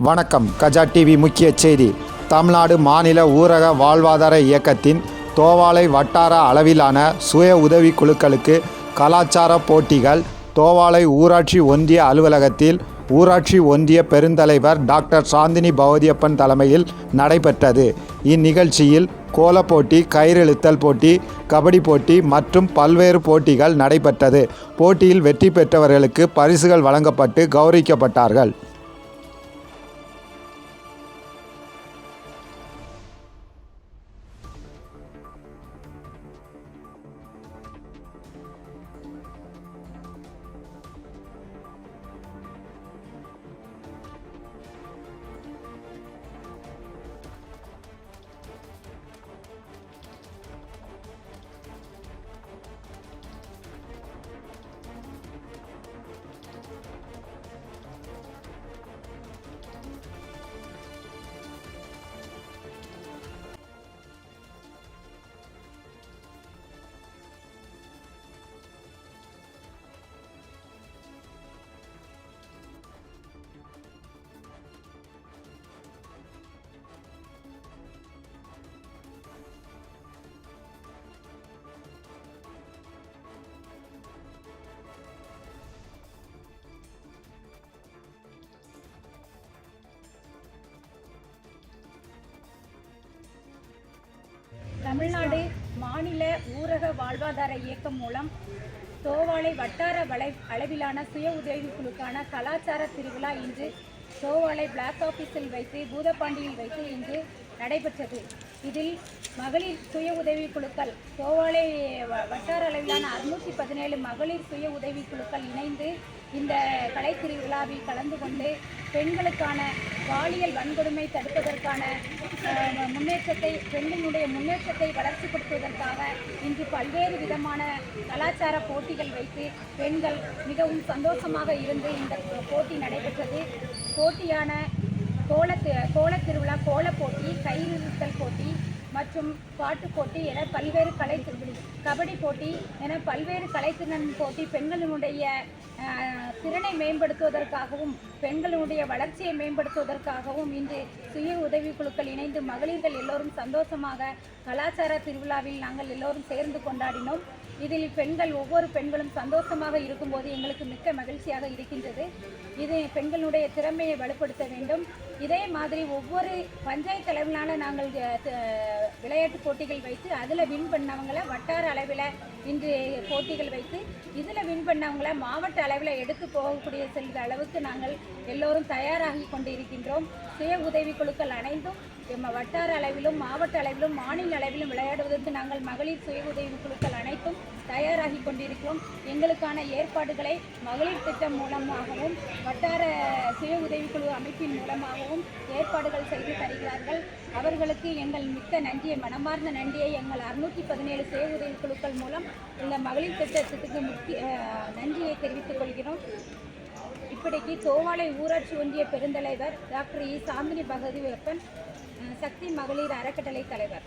வணக்கம். கஜா டிவி முக்கிய செய்தி. தமிழ்நாடு மாநில ஊரக வாழ்வாதார இயக்கத்தின் தோவாளை வட்டார அளவிலான சுய உதவி குழுக்களுக்கு கலாச்சார போட்டிகள் தோவாளை ஊராட்சி ஒன்றிய அலுவலகத்தில் ஊராட்சி ஒன்றிய பெருந்தலைவர் டாக்டர் சாந்தினி பவதியப்பன் தலைமையில் நடைபெற்றது. இந்நிகழ்ச்சியில் கோலப் போட்டி கயிறிழுத்தல் போட்டி கபடி போட்டி மற்றும் பல்வேறு போட்டிகள் நடைபெற்றது. போட்டியில் வெற்றி பெற்றவர்களுக்கு பரிசுகள் வழங்கப்பட்டு கௌரவிக்கப்பட்டார்கள். தமிழ்நாடு மாநில ஊரக வாழ்வாதார இயக்கம் மூலம் தோவாளை வட்டார வளை அளவிலான சுய உதவிக்குழுக்கான கலாச்சார திருவிழா இன்று தோவாளை பிளாக் ஆஃபீஸில் வைத்து பூதப்பாண்டியில் வைத்து இன்று நடைபெற்றது. இதில் மகளிர் சுய உதவி குழுக்கள் தோவாளை வ- வட்டார அளவிலான அறுநூற்றி பதினேழு மகளிர் சுய உதவி குழுக்கள் இணைந்து இந்த கலை திருவிழாவில் கலந்து கொண்டு பெண்களுக்கான பாலியல் வன்கொடுமை தடுப்பதற்கான முன்னேற்றத்தை பெண்களுடைய முன்னேற்றத்தை வளர்ச்சிப்படுத்துவதற்காக இன்று பல்வேறு விதமான கலாச்சார போட்டிகள் வைத்து பெண்கள் மிகவும் சந்தோஷமாக இருந்து இந்த போட்டி நடைபெற்றது. போட்டியான கோலத்து கோலத்திருவிழா திருவிழா கோலப் போட்டி கயிறுத்தல் போட்டி மற்றும் பாட்டுப் போட்டி என பல்வேறு கலை கபடி போட்டி என பல்வேறு கலைத்திறன் போட்டி பெண்களினுடைய திறனை மேம்படுத்துவதற்காகவும் பெண்களுடைய வளர்ச்சியை மேம்படுத்துவதற்காகவும் இன்று சுய உதவிக்குழுக்கள் இணைந்து மகளிர்கள் எல்லோரும் சந்தோஷமாக கலாச்சார திருவிழாவில் நாங்கள் எல்லோரும் சேர்ந்து கொண்டாடினோம். இதில் பெண்கள் ஒவ்வொரு பெண்களும் சந்தோஷமாக இருக்கும்போது எங்களுக்கு மிக்க மகிழ்ச்சியாக இருக்கின்றது. இது பெண்களுடைய திறமையை வலுப்படுத்த வேண்டும். இதே மாதிரி ஒவ்வொரு பஞ்சாயத்து அளவிலான நாங்கள் விளையாட்டு போட்டிகள் வைத்து அதில் வின் பண்ணவங்களை வட்டார அளவில் இன்று போட்டிகள் வைத்து இதில் பண்ணவங்களை மாவட்ட அளவில் எடுத்து போகக்கூடிய செல்கிற அளவுக்கு நாங்கள் எல்லோரும் தயாராகி கொண்டு இருக்கின்றோம் சுய உதவி குழுக்கள் அனைத்தும் எம்ம வட்டார அளவிலும் மாவட்ட அளவிலும் மாநில அளவிலும் விளையாடுவதற்கு நாங்கள் மகளிர் சுய உதவி குழுக்கள் அனைத்தும் தயாராகி கொண்டிருக்கிறோம். எங்களுக்கான ஏற்பாடுகளை மகளிர் திட்டம் மூலமாகவும் வட்டார சுய உதவிக்குழு அமைப்பின் மூலமாகவும் ஏற்பாடுகள் செய்து தருகிறார்கள். அவர்களுக்கு எங்கள் மிக்க நன்றியை மனமார்ந்த நன்றியை எங்கள் அறுநூற்றி பதினேழு சுய உதவிக்குழுக்கள் மூலம் இந்த மகளிர் திட்டத்துக்கு முக்கிய நன்றியை தெரிவித்துக் கொள்கிறோம். இப்படிக்கு தோவாளை ஊராட்சி ஒன்றிய பெருந்தலைவர் டாக்டர் இ. சாந்தினி பகதி வெப்பன் சக்தி மகளிர் அறக்கட்டளை தலைவர்.